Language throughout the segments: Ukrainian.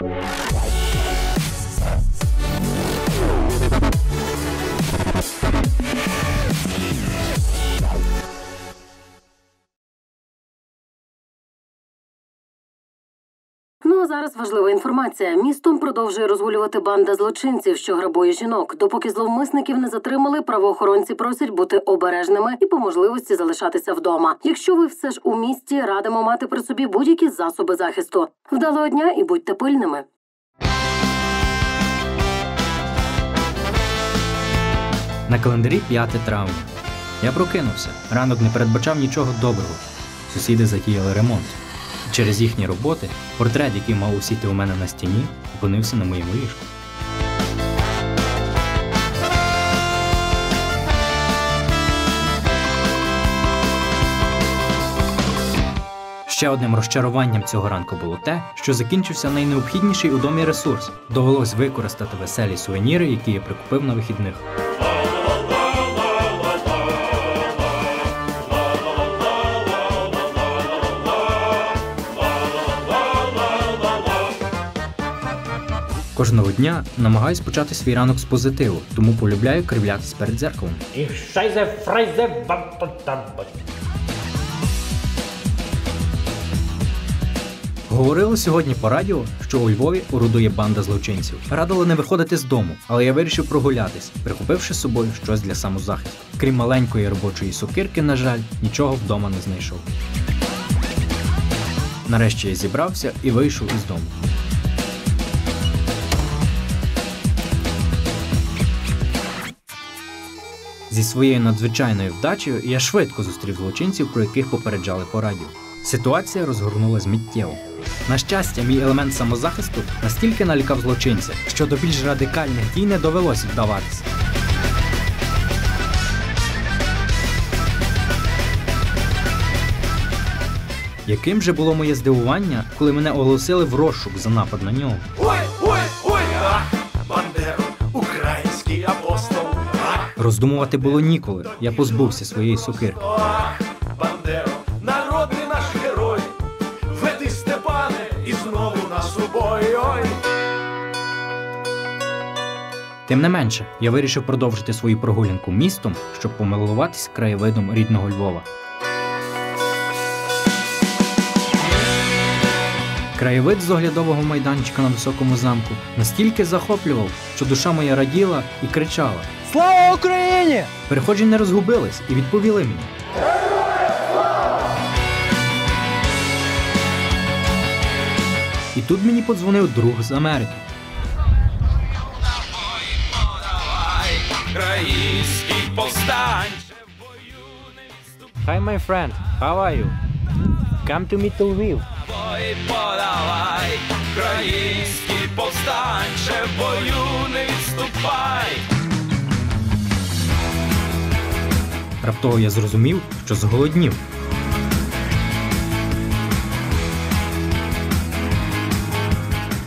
Thank you. Ну зараз важлива інформація. Містом продовжує розгулювати банда злочинців, що грабує жінок. Допоки зловмисників не затримали, правоохоронці просять бути обережними і по можливості залишатися вдома. Якщо ви все ж у місті, радимо мати при собі будь-які засоби захисту. Вдалого дня і будьте пильними. На календарі 5 травня. Я прокинувся. Ранок не передбачав нічого доброго. Сусіди затіяли ремонт. Через їхні роботи портрет, який мав усіти у мене на стіні, опинився на моєму ліжку. Ще одним розчаруванням цього ранку було те, що закінчився найнеобхідніший у домі ресурс. Довелось використати веселі сувеніри, які я прикупив на вихідних. Кожного дня намагаюсь почати свій ранок з позитиву, тому полюбляю кривлятись перед дзеркалом. Говорили сьогодні по радіо, що у Львові орудує банда злочинців. Радили не виходити з дому, але я вирішив прогулятись, прихопивши з собою щось для самозахисту. Крім маленької робочої сокирки, на жаль, нічого вдома не знайшов. Нарешті я зібрався і вийшов із дому. Зі своєю надзвичайною вдачею я швидко зустрів злочинців, про яких попереджали по радіо. Ситуація розгорнулась миттєво. На щастя, мій елемент самозахисту настільки налякав злочинця, що до більш радикальних дій не довелося вдаватися. Яким же було моє здивування, коли мене оголосили в розшук за напад на нього? Ой, Роздумувати було ніколи. Я позбувся своєї сокирки. Бандеро, народний наш герой. Веди Степане і знову нас. Ой. Тим не менше, я вирішив продовжити свою прогулянку містом, щоб помилуватись краєвидом рідного Львова. Краєвид з оглядового майданчика на високому замку настільки захоплював, що душа моя раділа і кричала. Слава Україні! Перехожі не розгубились і відповіли мені. І тут мені подзвонив друг з Америки. Український повстанч. Hi my friend, how are you? Come to me to Lviv. Подавай, український повстанче, в бою не відступай. Раптово я зрозумів, що зголоднів.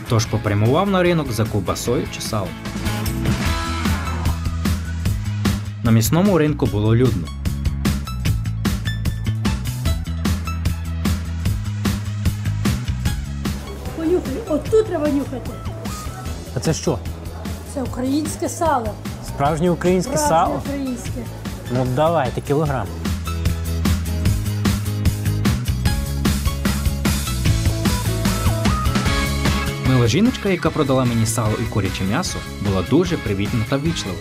Тож попрямував на ринок за ковбасою чи салом. На місному ринку було людно. Понюхай, отут треба нюхати. А це що? Це українське сало. Справжнє українське Справжнє сало? українське. Ну давайте кілограм. Мила жіночка, яка продала мені сало і куряче м'ясо, була дуже привітна та ввічлива.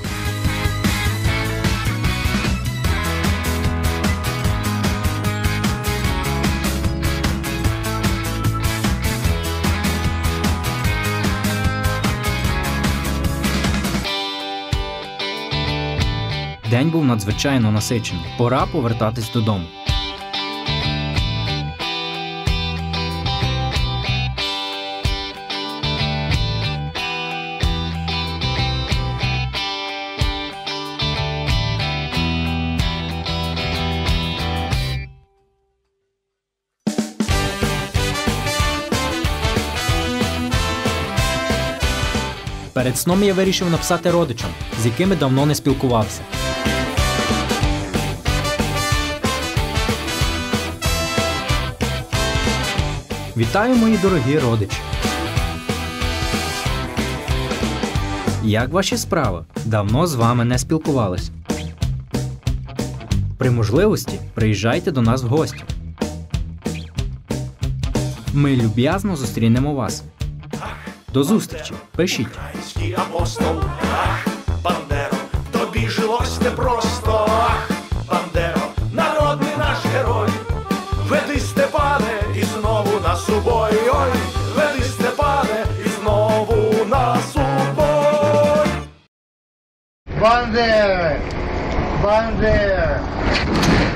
День був надзвичайно насичений. Пора повертатись додому. Перед сном я вирішив написати родичам, з якими давно не спілкувався. Вітаю, мої дорогі родичі! Як ваші справи? Давно з вами не спілкувались. При можливості приїжджайте до нас в гості. Ми люб'язно зустрінемо вас. До зустрічі. Пишіть. Український Бандеро, тобі жилось непросто, ах, there! Bandera!